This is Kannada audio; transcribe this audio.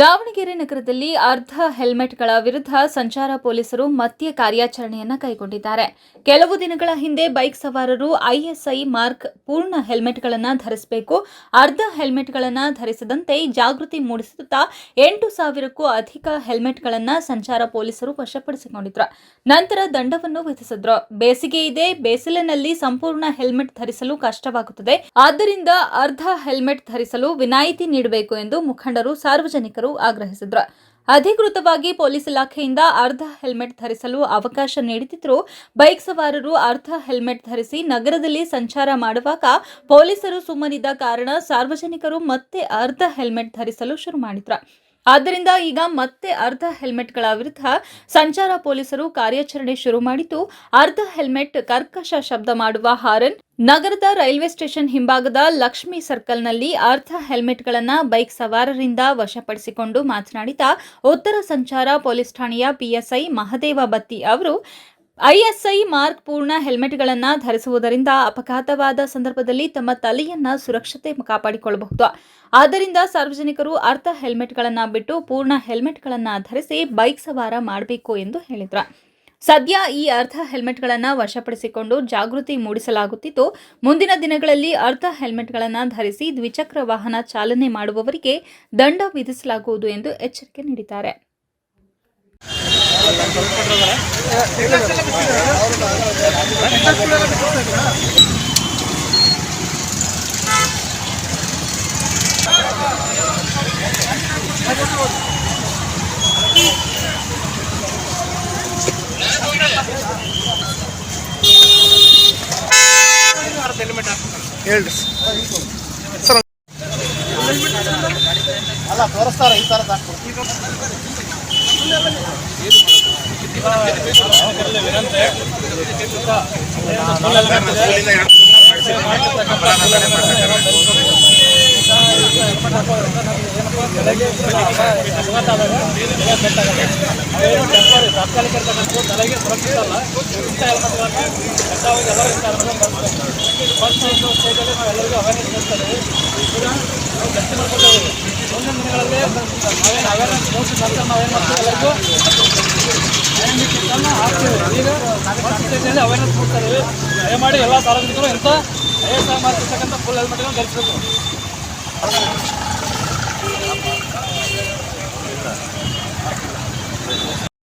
ದಾವಣಗೆರೆ ನಗರದಲ್ಲಿ ಅರ್ಧ ಹೆಲ್ಮೆಟ್ಗಳ ವಿರುದ್ಧ ಸಂಚಾರ ಪೊಲೀಸರು ಮತ್ತೆ ಕಾರ್ಯಾಚರಣೆಯನ್ನ ಕೈಗೊಂಡಿದ್ದಾರೆ. ಕೆಲವು ದಿನಗಳ ಹಿಂದೆ ಬೈಕ್ ಸವಾರರು ಐಎಸ್ಐ ಮಾರ್ಕ್ ಪೂರ್ಣ ಹೆಲ್ಮೆಟ್ಗಳನ್ನು ಧರಿಸಬೇಕು, ಅರ್ಧ ಹೆಲ್ಮೆಟ್ಗಳನ್ನು ಧರಿಸದಂತೆ ಜಾಗೃತಿ ಮೂಡಿಸುತ್ತಾ ಎಂಟು ಸಾವಿರಕ್ಕೂ ಅಧಿಕ ಹೆಲ್ಮೆಟ್ಗಳನ್ನು ಸಂಚಾರ ಪೊಲೀಸರು ವಶಪಡಿಸಿಕೊಂಡಿದ್ರು. ನಂತರ ದಂಡವನ್ನು ವಿಧಿಸಿದ್ರು. ಬೇಸಿಗೆ ಇದೆ, ಬೇಸಿಲಿನಲ್ಲಿ ಸಂಪೂರ್ಣ ಹೆಲ್ಮೆಟ್ ಧರಿಸಲು ಕಷ್ಟವಾಗುತ್ತದೆ. ಆದ್ದರಿಂದ ಅರ್ಧ ಹೆಲ್ಮೆಟ್ ಧರಿಸಲು ವಿನಾಯಿತಿ ನೀಡಬೇಕು ಎಂದು ಮುಖಂಡರು ಸಾರ್ವಜನಿಕರು ಆಗ್ರಹಿಸಿದ್ರು. ಅಧಿಕೃತವಾಗಿ ಪೊಲೀಸ್ ಇಲಾಖೆಯಿಂದ ಅರ್ಧ ಹೆಲ್ಮೆಟ್ ಧರಿಸಲು ಅವಕಾಶ ನೀಡುತ್ತಿದ್ದರೂ ಬೈಕ್ ಸವಾರರು ಅರ್ಧ ಹೆಲ್ಮೆಟ್ ಧರಿಸಿ ನಗರದಲ್ಲಿ ಸಂಚಾರ ಮಾಡುವಾಗ ಪೊಲೀಸರು ಸುಮ್ಮನಿದ್ದ ಕಾರಣ ಸಾರ್ವಜನಿಕರು ಮತ್ತೆ ಅರ್ಧ ಹೆಲ್ಮೆಟ್ ಧರಿಸಲು ಶುರು ಮಾಡಿದ್ರು. ಆದ್ದರಿಂದ ಈಗ ಮತ್ತೆ ಅರ್ಧ ಹೆಲ್ಮೆಟ್ಗಳ ವಿರುದ್ಧ ಸಂಚಾರ ಪೊಲೀಸರು ಕಾರ್ಯಾಚರಣೆ ಶುರು ಮಾಡಿದ್ದು, ಅರ್ಧ ಹೆಲ್ಮೆಟ್ ಕರ್ಕಶ ಶಬ್ದ ಮಾಡುವ ಹಾರನ್ ನಗರದ ರೈಲ್ವೆ ಸ್ಟೇಷನ್ ಹಿಂಭಾಗದ ಲಕ್ಷ್ಮಿ ಸರ್ಕಲ್ನಲ್ಲಿ ಅರ್ಧ ಹೆಲ್ಮೆಟ್ಗಳನ್ನ ಬೈಕ್ ಸವಾರರಿಂದ ವಶಪಡಿಸಿಕೊಂಡು ಮಾತನಾಡಿದ ಉತ್ತರ ಸಂಚಾರ ಪೊಲೀಸ್ ಠಾಣೆಯ ಪಿಎಸ್ಐ ಮಹದೇವ ಬತ್ತಿ ಅವರು ಐಎಸ್ಐ ಮಾರ್ಕ್ ಪೂರ್ಣ ಹೆಲ್ಮೆಟ್ಗಳನ್ನು ಧರಿಸುವುದರಿಂದ ಅಪಘಾತವಾದ ಸಂದರ್ಭದಲ್ಲಿ ತಮ್ಮ ತಲೆಯನ್ನ ಸುರಕ್ಷತೆ ಕಾಪಾಡಿಕೊಳ್ಳಬಹುದು. ಆದ್ದರಿಂದ ಸಾರ್ವಜನಿಕರು ಅರ್ಧ ಹೆಲ್ಮೆಟ್ಗಳನ್ನು ಬಿಟ್ಟು ಪೂರ್ಣ ಹೆಲ್ಮೆಟ್ಗಳನ್ನು ಧರಿಸಿ ಬೈಕ್ ಸವಾರ ಮಾಡಬೇಕು ಎಂದು ಹೇಳಿದ್ರು. ಸದ್ಯ ಈ ಅರ್ಧ ಹೆಲ್ಮೆಟ್ಗಳನ್ನು ವಶಪಡಿಸಿಕೊಂಡು ಜಾಗೃತಿ ಮೂಡಿಸಲಾಗುತ್ತಿದ್ದು, ಮುಂದಿನ ದಿನಗಳಲ್ಲಿ ಅರ್ಧ ಹೆಲ್ಮೆಟ್ಗಳನ್ನು ಧರಿಸಿ ದ್ವಿಚಕ್ರ ವಾಹನ ಚಾಲನೆ ಮಾಡುವವರಿಗೆ ದಂಡ ವಿಧಿಸಲಾಗುವುದು ಎಂದು ಎಚ್ಚರಿಕೆ ನೀಡಿದ್ದಾರೆ. ಹೇಳ್ರಿ. ಸರ್ ಅಲ್ಲ ತೋರಿಸ್ತಾರ ಈ ಥರದ ತಲೆಗೆ ಸುರಕ್ಷಿತ ಅಲ್ಲ ಇಂಥ ಅಂತ ಕಡ್ಡಾಯವಾಗಿ ಎಲ್ಲರೂ ಸ್ಟೇಜಲ್ಲಿ ನಾವು ಎಲ್ಲರಿಗೂ ಅವೇರ್ನೆಸ್ ಮಾಡ್ತಾರೆ ಈಗ ನಾವು ಗಟ್ಟಿ ಮಾಡ್ಕೊಳ್ತೇವೆ ಮುಂದಿನ ದಿನಗಳಲ್ಲಿ ಅವೇರ್ನೆಸ್ ಮೂಡಿಸಿದ ನಂತರ ನಾವೇನು ಮಾಡ್ತೀವಿ ಈಗ ಅವೇರ್ನೆಸ್ ಇದ್ದೀವಿ ದಯಮಾಡಿ ಎಲ್ಲ ಸಾರ್ವಜನಿಕರು ಇಂಥ ಐ ಎಸ್ ಆರ್ ಮಾಡ್ತಿರ್ತಕ್ಕಂಥ ಫುಲ್ ಹೆಲ್ಮೆಟ್ಗಳನ್ನು ಧರಿಸಬೇಕು.